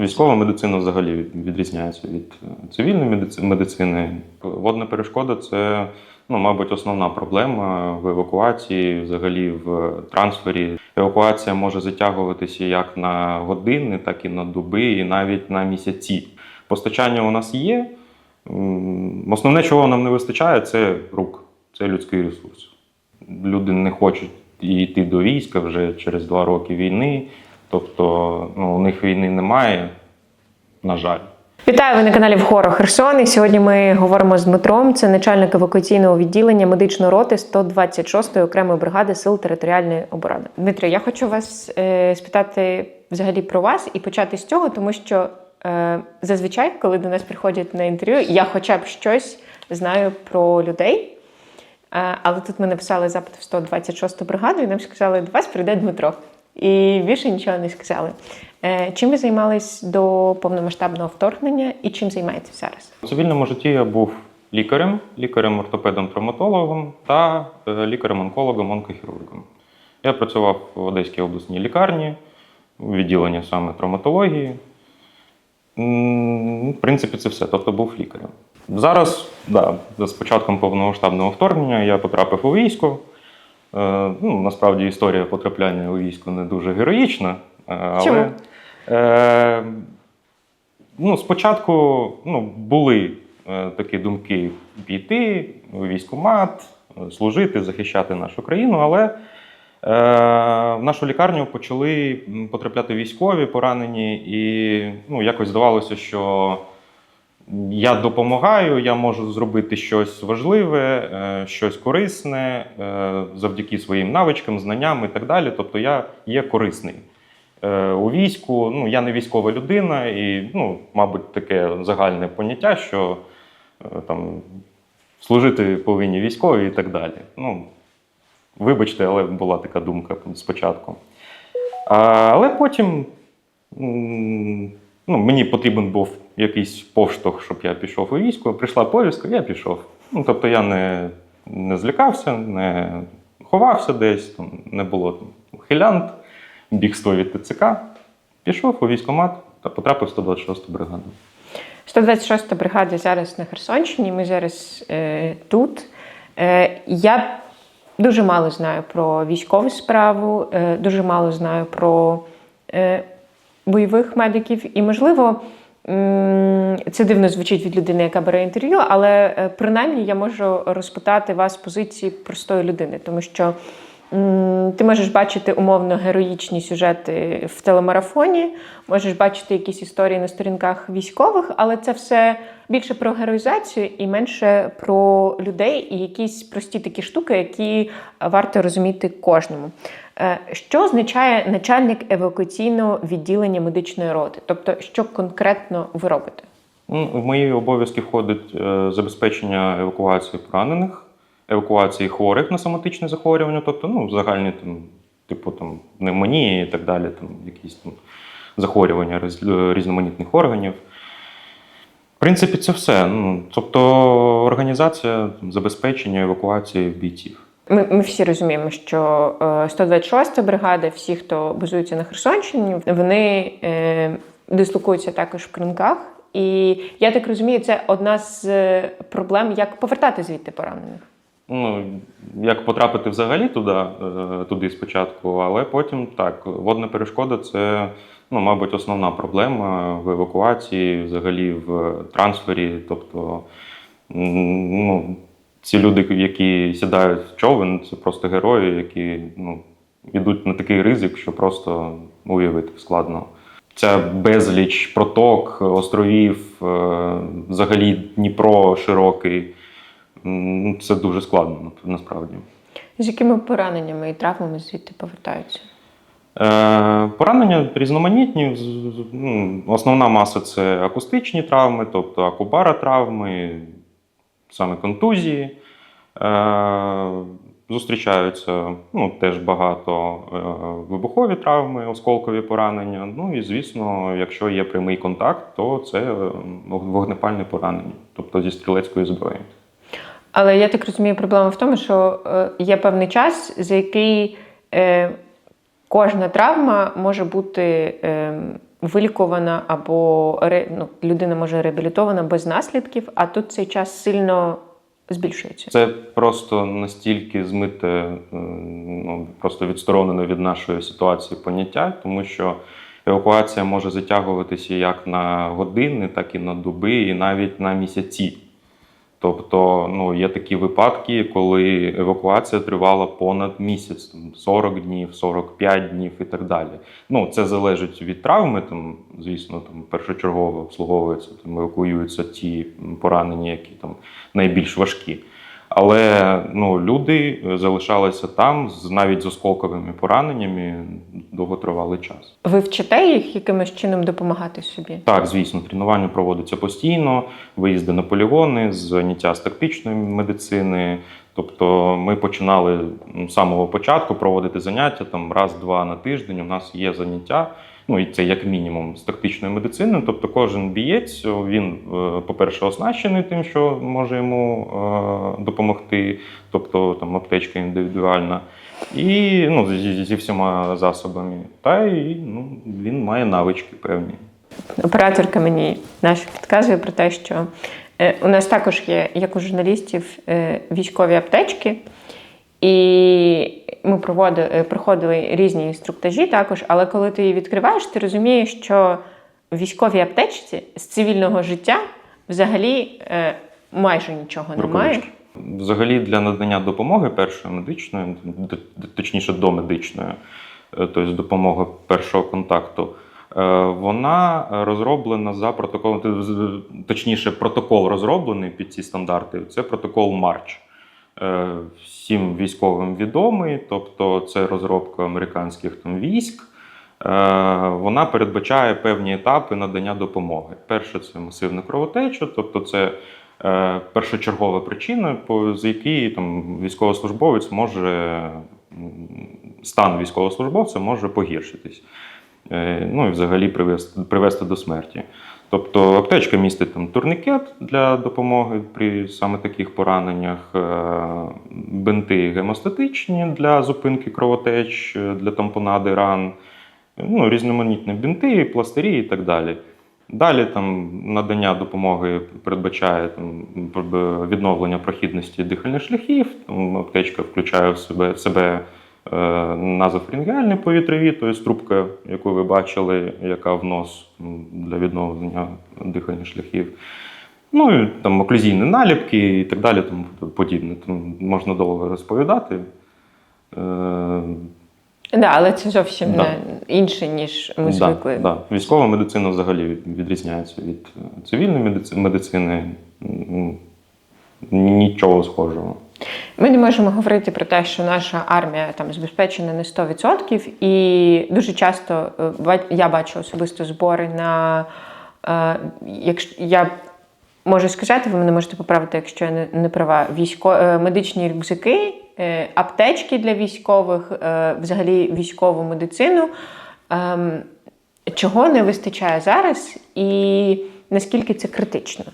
Військова медицина взагалі відрізняється від е, цивільної медици- медицини. Водна перешкода це, ну, мабуть, основна проблема в евакуації, взагалі в трансфері. Евакуація може затягуватися як на години, так і на доби, і навіть на місяці. Постачання у нас є. Основне, чого нам не вистачає, це рук, це людський ресурс. Люди не хочуть йти до війська вже через два роки війни. Тобто ну, у них війни немає, на жаль. Вітаю ви на каналі Вхоро Херсон. І сьогодні ми говоримо з Дмитром. Це начальник евакуаційного відділення медичної роти 126-ї окремої бригади сил територіальної оборони. Дмитро, я хочу вас е, спитати взагалі про вас і почати з цього, тому що е, зазвичай, коли до нас приходять на інтерв'ю, я хоча б щось знаю про людей. Е, але тут ми написали запит в 126 бригаду, і нам сказали, до вас прийде Дмитро. І більше нічого не сказали. Е, Чим ви займались до повномасштабного вторгнення і чим займаєтесь зараз? У цивільному житті я був лікарем, лікарем-ортопедом-травматологом та е, лікарем-онкологом, онкохірургом. Я працював в Одеській обласній лікарні, у відділенні саме травматології. В принципі, це все. Тобто був лікарем. Зараз, да, з початком повномасштабного вторгнення я потрапив у військо. Е, ну, насправді історія потрапляння у військо не дуже героїчна. е, Але, Чому? Е, ну, спочатку ну, були е, такі думки піти у військкомат, е, служити, захищати нашу країну, але е, в нашу лікарню почали потрапляти військові поранені, і ну, якось здавалося, що я допомагаю, я можу зробити щось важливе, е, щось корисне е, завдяки своїм навичкам, знанням і так далі. Тобто я є корисний. Е, У війську, ну я не військова людина, і, ну, мабуть, таке загальне поняття, що там служити повинні військові і так далі. Ну, вибачте, але була така думка спочатку. А, але потім ну, мені потрібен був якийсь поштовх, щоб я пішов у військо. Прийшла повістка, я пішов. Ну, тобто я не, не злякався, не ховався десь, там, не було там, хилянт, бігство від ТЦК. Пішов у військкомат та потрапив в 126 бригаду. 126 бригада зараз на Херсонщині. Ми зараз е, тут. Е, я дуже мало знаю про військову справу, е, дуже мало знаю про е, бойових медиків. І, можливо, це дивно звучить від людини, яка бере інтерв'ю, але е, принаймні я можу розпитати вас позиції простої людини, тому що. Ти можеш бачити умовно героїчні сюжети в телемарафоні, можеш бачити якісь історії на сторінках військових, але це все більше про героїзацію і менше про людей і якісь прості такі штуки, які варто розуміти кожному. Е, Що означає начальник евакуаційного відділення медичної роти? Тобто, що конкретно ви робите? Ну, в мої обов'язки входить е, забезпечення евакуації поранених, евакуації хворих на соматичне захворювання, тобто ну, загальні там, типу там, пневмонії і так далі, там, якісь там захворювання різ- різноманітних органів. В принципі, це все. Ну, тобто організація забезпечення евакуації бійців. Ми, ми всі розуміємо, що е, 126 бригада, всі, хто базується на Херсонщині, вони е, дислокуються також в кринках. І я так розумію, це одна з е, проблем, як повертати звідти поранених. Ну, як потрапити взагалі туди, е, туди спочатку, але потім так, водна перешкода це, ну, мабуть, основна проблема в евакуації, взагалі в трансфері. Тобто, ну, ці люди, які сідають в човен, це просто герої, які ну, йдуть на такий ризик, що просто уявити складно. Ця безліч проток, островів, е, взагалі Дніпро широкий. М, Це дуже складно насправді. З якими пораненнями і травмами звідти повертаються? Е, Поранення різноманітні. Ну, Основна маса це акустичні травми, тобто акубара травми, саме контузії. Е, Зустрічаються ну, теж багато е, вибухові травми, осколкові поранення. Ну і звісно, якщо є прямий контакт, то це е, вогнепальне поранення, тобто зі стрілецької зброї. Але я так розумію, проблема в тому, що є певний час, за який кожна травма може бути е, вилікована або ну, людина може реабілітована без наслідків, а тут цей час сильно збільшується. Це просто настільки змите, е, ну, просто відсторонене від нашої ситуації поняття, тому що евакуація може затягуватися як на години, так і на доби, і навіть на місяці. Тобто, ну, є такі випадки, коли евакуація тривала понад місяць, там, 40 днів, 45 днів і так далі. Ну, це залежить від травми, там, звісно, там першочергово обслуговуються, там евакуюються ті поранені, які там найбільш важкі. Але ну, люди залишалися там з навіть з осколковими пораненнями довготривалий час. Ви вчите їх якимось чином допомагати собі? Так, звісно, тренування проводиться постійно, виїзди на полігони, заняття з тактичної медицини. Тобто ми починали з самого початку проводити заняття там раз-два на тиждень. У нас є заняття. Ну і це як мінімум з тактичної медицини. Тобто, кожен бієць він, е, по-перше, оснащений тим, що може йому е, допомогти, тобто там аптечка індивідуальна, і ну, зі, зі всіма засобами. Та і ну, він має навички певні. Операторка мені наша підказує про те, що е, у нас також є, як у журналістів, військові аптечки, і ми проводили, е, проходили різні інструктажі також, але коли ти її відкриваєш, ти розумієш, що в військовій аптечці з цивільного життя взагалі е, майже нічого немає. Взагалі для надання допомоги першої медичної, точніше домедичної, е, тобто допомога першого контакту, е, вона розроблена за протоколом, точніше, протокол розроблений під ці стандарти. Це протокол Марч. Е, Всім військовим відомий, тобто це розробка американських там військ. Е, Вона передбачає певні етапи надання допомоги. Перше це масивна кровотеча, тобто це е, першочергова причина, з якій там військовослужбовець може стан військовослужбовця може погіршитись. Е, Ну і взагалі привести, привести до смерті. Тобто аптечка містить там турнікет для допомоги при саме таких пораненнях, е, бинти гемостатичні для зупинки кровотеч, е, для тампонади ран, ну, різноманітні бинти, пластирі і так далі. Далі там надання допомоги передбачає там, відновлення прохідності дихальних шляхів. Там, аптечка включає в себе, в себе е, назофрінгеальні повітряві, тобто трубка, яку ви бачили, яка в нос для відновлення дихальних шляхів. Ну і там оклюзійні наліпки і так далі, тому подібне. Там можна довго розповідати. Е, Да, але це зовсім Да. інше, ніж ми Да, звикли. Да. Військова медицина взагалі відрізняється від е, цивільної медицини. Нічого схожого. Ми не можемо говорити про те, що наша армія там забезпечена на 100%, і дуже часто е, я бачу особисто збори на е, якщо я можу сказати, ви мене можете поправити, якщо я не, права. Військо, е, медичні рюкзаки, аптечки для військових, взагалі військову медицину. Ем, чого не вистачає зараз, і наскільки це критично?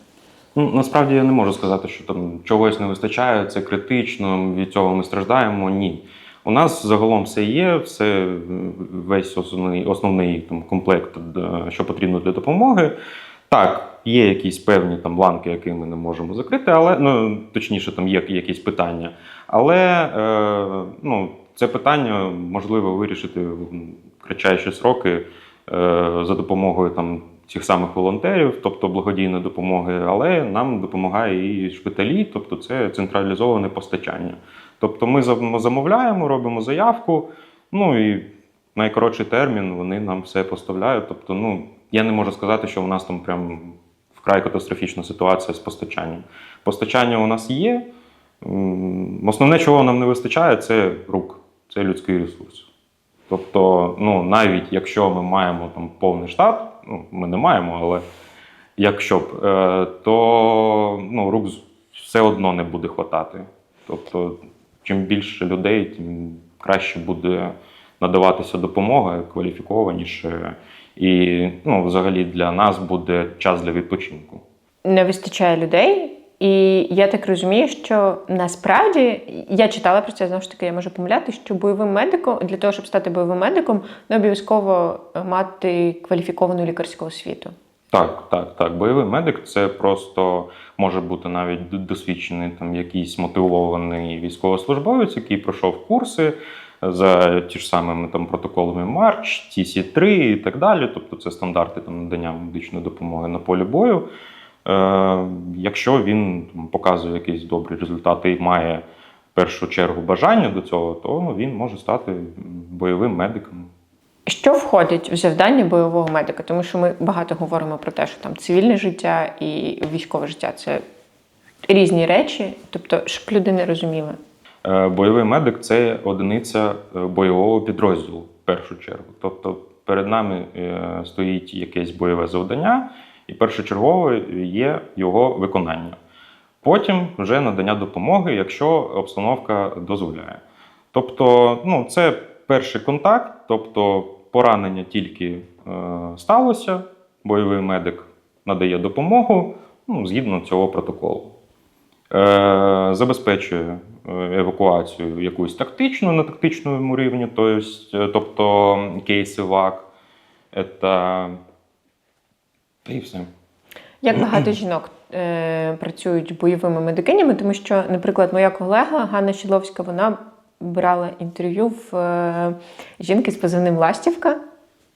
Ну, насправді я не можу сказати, що там чогось не вистачає, це критично, від цього ми страждаємо. Ні. У нас загалом все є, все весь основний, основний там, комплект, е, що потрібно для допомоги. Так, є якісь певні там ланки, які ми не можемо закрити, але ну, точніше, там є якісь питання. Але е, ну, це питання можливо вирішити в кратчайші сроки е, за допомогою там цих самих волонтерів, тобто благодійної допомоги, але нам допомагає і шпиталі, тобто це централізоване постачання. Тобто ми замовляємо, робимо заявку, ну і найкоротший термін вони нам все поставляють. Тобто, ну я не можу сказати, що у нас там прям вкрай катастрофічна ситуація з постачанням. Постачання у нас є. Основне, чого нам не вистачає, це рук, це людський ресурс. Тобто, ну, навіть якщо ми маємо там повний штат, ну, ми не маємо, але якщо б, е, то ну, рук все одно не буде хватати. Тобто, чим більше людей, тим краще буде надаватися допомога кваліфікованіше. І ну, взагалі для нас буде час для відпочинку. не вистачає людей, І я так розумію, що насправді я читала про це знову ж таки, я можу помиляти, що бойовим медиком для того, щоб стати бойовим медиком, не обов'язково мати кваліфіковану лікарську освіту. Так, так, так. Бойовий медик це просто може бути навіть досвідчений там якийсь мотивований військовослужбовець, який пройшов курси за ті ж самими там протоколами Марч, TC3 і так далі. Тобто це стандарти там надання медичної допомоги на полі бою. Е, якщо він показує якісь добрі результати і має в першу чергу бажання до цього, то ну, він може стати бойовим медиком. Що входить в завдання бойового медика? Тому що ми багато говоримо про те, що там цивільне життя і військове життя це різні речі, тобто, щоб люди не розуміли. Е, Бойовий медик це одиниця е, бойового підрозділу в першу чергу. Тобто перед нами стоїть якесь бойове завдання, і першочергово є його виконання. Потім вже надання допомоги, якщо обстановка дозволяє. Тобто, ну, це перший контакт, тобто поранення тільки е, сталося, бойовий медик надає допомогу ну, згідно цього протоколу. Е, забезпечує е, евакуацію якусь тактичну на тактичному рівні, е, тобто кейси ВАК, та і все. Як багато жінок е, працюють бойовими медикинями, тому що, наприклад, моя колега Ганна Щедловська, вона брала інтерв'ю в е, жінки з позивним Ластівка,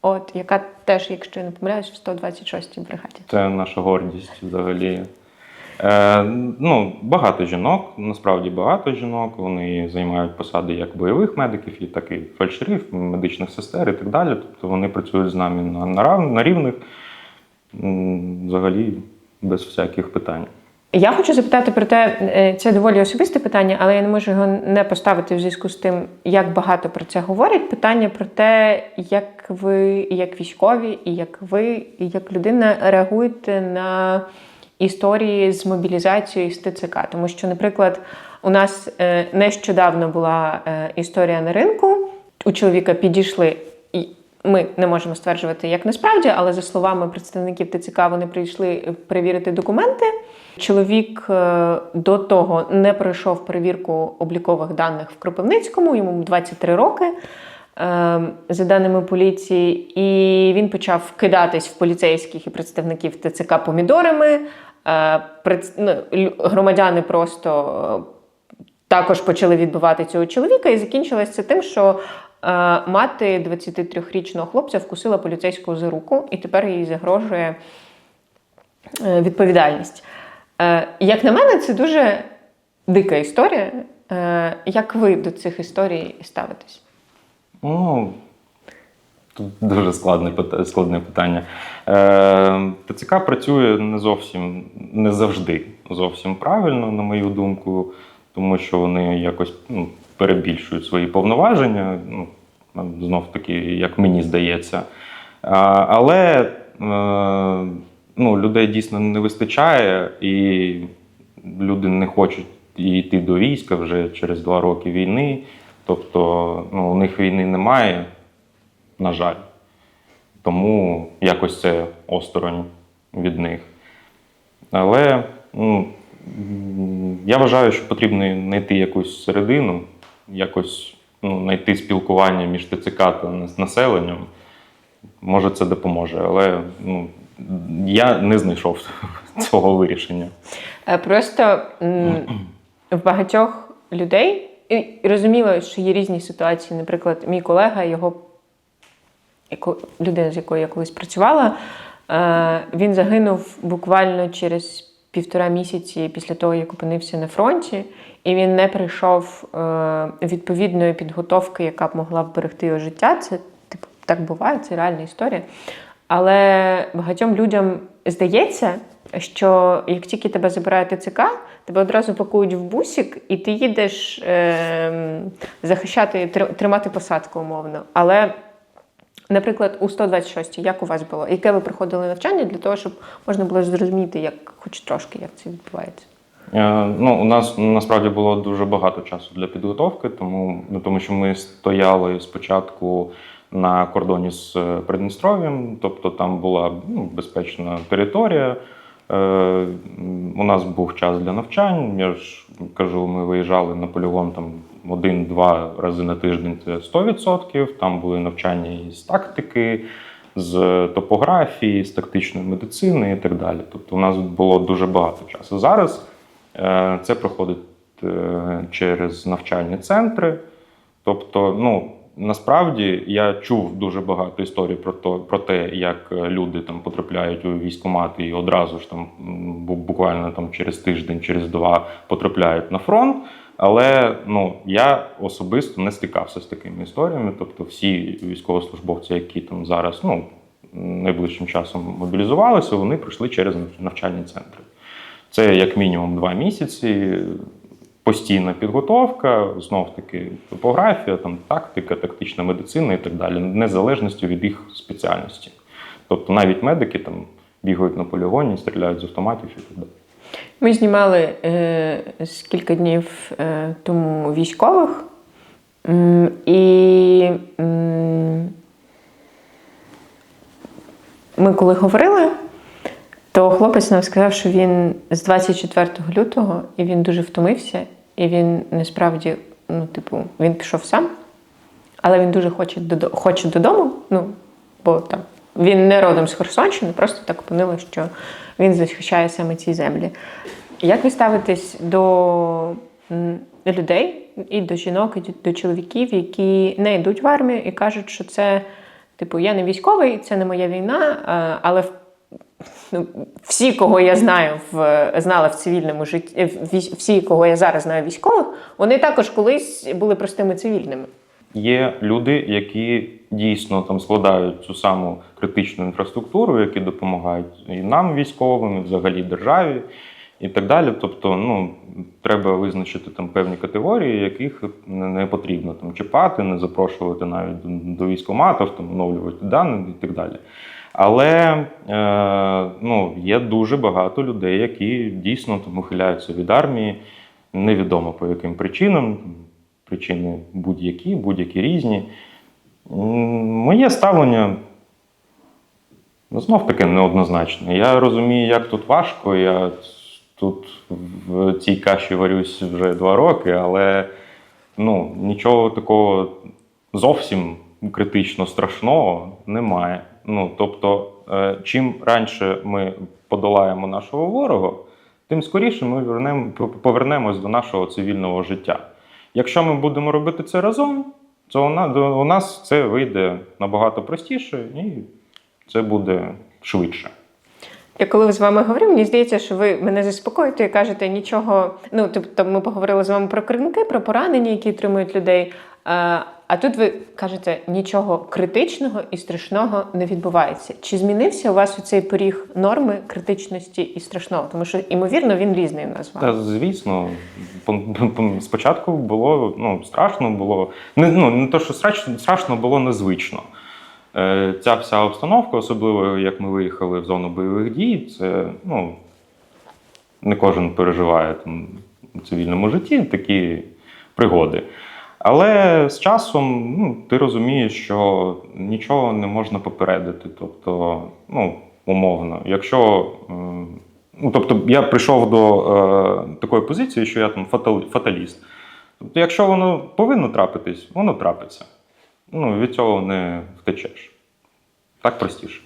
от, яка теж, якщо я не помиляюсь, в 126-й бригаді. Це наша гордість взагалі. Е, ну, багато жінок, насправді багато жінок. Вони займають посади як бойових медиків, і так і фельдшерів, медичних сестер і так далі. Тобто вони працюють з нами на, на, на рівних, взагалі без всяких питань. Я хочу запитати про те, е, це доволі особисте питання, але я не можу його не поставити в зв'язку з тим, як багато про це говорять. Питання про те, як ви, як військові, і як ви, і як людина реагуєте на історії з мобілізацією з ТЦК. Тому що, наприклад, у нас е, нещодавно була е, історія на ринку. У чоловіка підійшли. Ми не можемо стверджувати, як насправді, але за словами представників ТЦК, вони прийшли перевірити документи. Чоловік е, до того не пройшов перевірку облікових даних в Кропивницькому, йому 23 роки. е, За даними поліції, і він почав кидатись в поліцейських і представників ТЦК помідорами. Е, ну, Громадяни просто е, також почали відбивати цього чоловіка, і закінчилось це тим, що е, мати 23-річного хлопця вкусила поліцейського за руку, і тепер їй загрожує е, відповідальність. Е, як на мене, це дуже дика історія. Е, як ви до цих історій ставитесь? Ну, тут дуже складне, складне питання. Е, ТЦК працює не зовсім, не завжди зовсім правильно, на мою думку, тому що вони якось ну, перебільшують свої повноваження. Ну, знов таки, як мені здається. Але е, ну, людей дійсно не вистачає, і люди не хочуть йти до війська вже через два роки війни. Тобто ну, у них війни немає, на жаль. Тому якось це осторонь від них. Але ну, я вважаю, що потрібно знайти якусь середину, якось ну, знайти спілкування між ТЦК та нас- населенням. Може, це допоможе, але ну, я не знайшов цього вирішення. Е, Просто в багатьох людей і розуміло, що є різні ситуації. Наприклад, мій колега, його людина, з якою я колись працювала, е, він загинув буквально через півтора місяці після того, як опинився на фронті, і він не прийшов е, відповідної підготовки, яка б могла вберегти його життя. Це типу так буває, це реальна історія. Але багатьом людям здається, що як тільки тебе забирає ТЦК, тебе одразу пакують в бусик, і ти їдеш е, захищати, тр- тримати посадку умовно. Але, наприклад, у 126 як у вас було? Яке ви проходили навчання для того, щоб можна було зрозуміти, як хоч трошки, як це відбувається? Е, Ну, у нас насправді було дуже багато часу для підготовки, тому, ну, тому що ми стояли спочатку на кордоні з е, Придністров'ям, тобто там була ну, безпечна територія. Е, У нас був час для навчань. Я ж кажу, ми виїжджали на полігон там один-два рази на тиждень це 100%. Там були навчання із тактики, з топографії, з тактичної медицини і так далі. Тобто, у нас було дуже багато часу. Зараз е, це проходить е, через навчальні центри. Тобто, ну насправді я чув дуже багато історій про то, про те, як е, люди там потрапляють у військкомати і одразу ж там буквально там через тиждень, через два потрапляють на фронт. Але ну я особисто не стикався з такими історіями. Тобто, всі військовослужбовці, які там зараз ну найближчим часом мобілізувалися, вони пройшли через навчальні центри. Це як мінімум два місяці. Постійна підготовка, знов таки топографія, там тактика, тактична медицина і так далі, незалежністю від їх спеціальності. Тобто навіть медики там бігають на полігоні, стріляють з автоматів і так далі. Ми знімали е, з кілька днів е, тому військових. І ми коли говорили, то хлопець нам сказав, що він з 24 лютого і він дуже втомився, і він насправді, ну, типу, він пішов сам, але він дуже хоче, додо- хоче додому. Ну, бо там він не родом з Херсонщини, просто так опинилось, що він захищає саме ці землі. Як ви ставитесь до людей і до жінок, і до чоловіків, які не йдуть в армію і кажуть, що це, типу, я не військовий, це не моя війна, але в- ну, всі, кого я знаю в знала в цивільному житті, всі, кого я зараз знаю військових, вони також колись були простими цивільними. Є люди, які дійсно там складають цю саму критичну інфраструктуру, які допомагають і нам, військовим, і взагалі державі, і так далі. Тобто, ну треба визначити там певні категорії, яких не потрібно там чіпати, не запрошувати навіть до військоматів, там оновлювати дані і так далі. Але е, ну, є дуже багато людей, які дійсно там ухиляються від армії, невідомо по яким причинам. Причини будь-які, будь-які різні. Моє ставлення знов таки неоднозначне. Я розумію, як тут важко. Я тут в цій каші варюсь вже два роки, але ну, нічого такого зовсім критично страшного немає. Ну, тобто, е, чим раніше ми подолаємо нашого ворога, тим скоріше ми повернемось до нашого цивільного життя. Якщо ми будемо робити це разом, то у нас це вийде набагато простіше і це буде швидше. Я коли з вами говорю, мені здається, що ви мене заспокоїте і кажете нічого. Ну, тобто, ми поговорили з вами про кринки, про поранення, які отримують людей. А, тут ви кажете, нічого критичного і страшного не відбувається. Чи змінився у вас у цей поріг норми критичності і страшного? Тому що, ймовірно, він різний у нас. Та звісно, спочатку було ну, страшно, було не, ну, не то, що страшно, страшно було незвично. Е, ця вся обстановка, особливо як ми виїхали в зону бойових дій, це ну, не кожен переживає там, у цивільному житті такі пригоди. Але з часом ну, ти розумієш, що нічого не можна попередити. Тобто, ну, умовно, якщо. Ну, тобто, я прийшов до е, такої позиції, що я там фатал, фаталіст. Тобто, якщо воно повинно трапитись, воно трапиться. Ну, від цього не втечеш. Так простіше.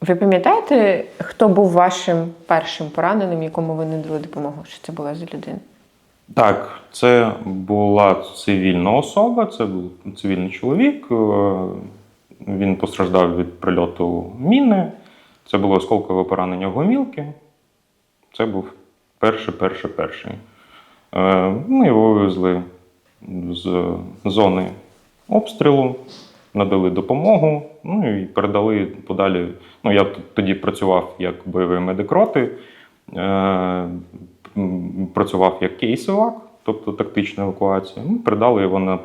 Ви пам'ятаєте, хто був вашим першим пораненим, якому ви надали допомогу? Що це була за людина? Так, це була цивільна особа, це був цивільний чоловік. е, Він постраждав від прильоту міни. Це було осколкове поранення гомілки. Це був перший, перший, перший. Е, Ми його вивезли з зони обстрілу, надали допомогу, ну і передали подалі. Ну, я тоді працював як бойовий медик роти, е, працював як кейсовак, тобто тактична евакуація. Ми передали його на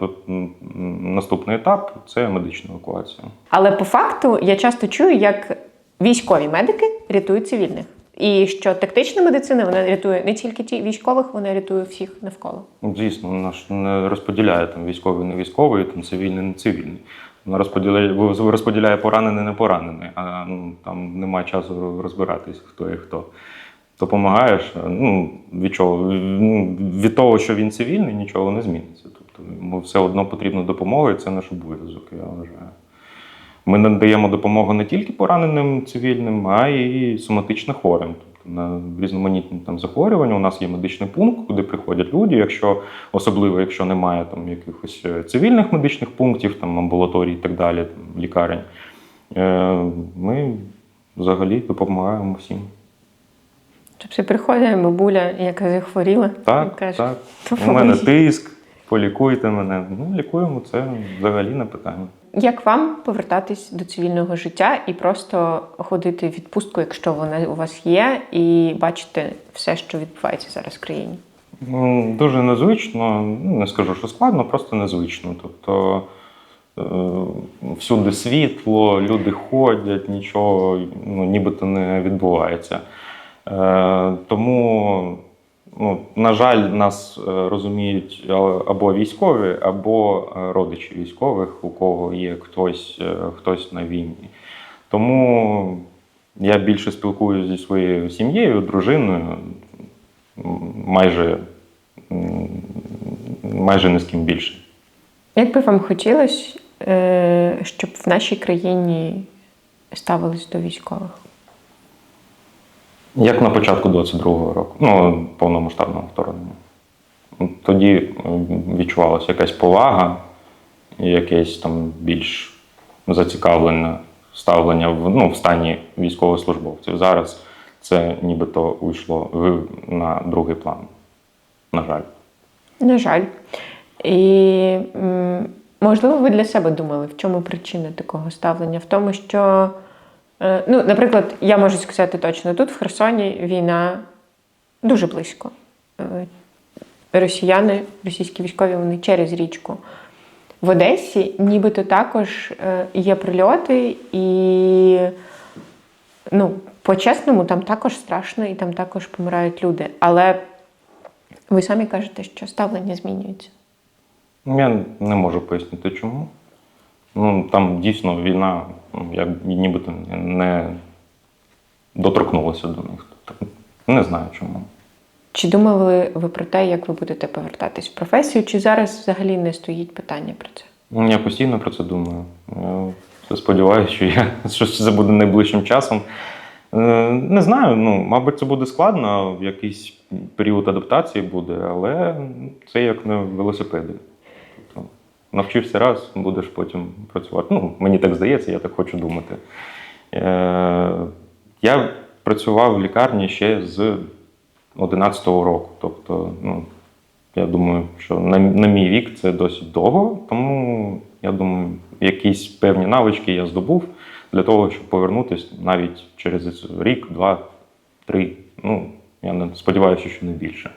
наступний етап це медична евакуація. Але по факту я часто чую, як військові медики рятують цивільних. І що тактична медицина вона рятує не тільки ті військових, вона рятує всіх навколо. Ну, Звісно, вона ж не розподіляє там військовий, не військовий, там цивільний, не цивільний. Вона розподіляє, розподіляє поранений, не поранений, а ну, там немає часу розбиратись, хто є хто. Допомагаєш, ну, від чого? Ну, від того, що він цивільний, нічого не зміниться. Тобто йому все одно потрібна допомога, і це наш обов'язок, я вважаю. Ми надаємо допомогу не тільки пораненим цивільним, а й соматично хворим. Тобто на різноманітні там захворювання у нас є медичний пункт, куди приходять люди. Якщо особливо, якщо немає там якихось е, цивільних медичних пунктів, там амбулаторій і так далі, там, лікарень, е, ми взагалі допомагаємо всім. Тобто приходить бабуля, яка захворіла, і Так, каже, так. У мене тиск, полікуйте мене. Ну, лікуємо це взагалі не питання. Як вам повертатись до цивільного життя і просто ходити в відпустку, якщо вона у вас є, і бачити все, що відбувається зараз в країні? Ну, Дуже незвично, ну, не скажу, що складно, просто незвично. Тобто е, всюди світло, люди ходять, нічого ну, нібито не відбувається. Е, Тому, ну, на жаль, нас е, розуміють або військові, або е, родичі військових, у кого є хтось, е, хтось на війні. Тому я більше спілкуюся зі своєю сім'єю, дружиною, майже, майже не з ким більше. Як би вам хотілося, е, щоб в нашій країні ставились до військових? Як на початку 22-го року, ну, повномасштабного вторгнення. Тоді відчувалася якась повага, якесь там більш зацікавлене ставлення в, ну, в стані військовослужбовців. Зараз це нібито уйшло на другий план. На жаль. На жаль. І можливо, ви для себе думали, в чому причина такого ставлення? В тому, що, ну, наприклад, я можу сказати точно, тут в Херсоні війна дуже близько. Е, Росіяни, російські військові, вони через річку. В Одесі нібито також е, є прильоти, і ну, по-чесному, там також страшно і там також помирають люди. Але ви самі кажете, що ставлення змінюється. Я не можу пояснити чому. Ну, там дійсно війна, як нібито не доторкнулася до них. Не знаю чому. Чи думали ви про те, як ви будете повертатись в професію, чи зараз взагалі не стоїть питання про це? Ну, Я постійно про це думаю. Я сподіваюся, що я що це буде найближчим часом. Е, Не знаю, ну, мабуть, це буде складно, в якийсь період адаптації буде, але це як на велосипеді. Навчився раз, будеш потім працювати. Ну, мені так здається, я так хочу думати. Е, Я працював в лікарні ще з 11-го року. Тобто, ну, я думаю, що на, на мій вік це досить довго, тому я думаю, якісь певні навички я здобув для того, щоб повернутися навіть через рік, два, три. Ну, я не сподіваюся, що не більше.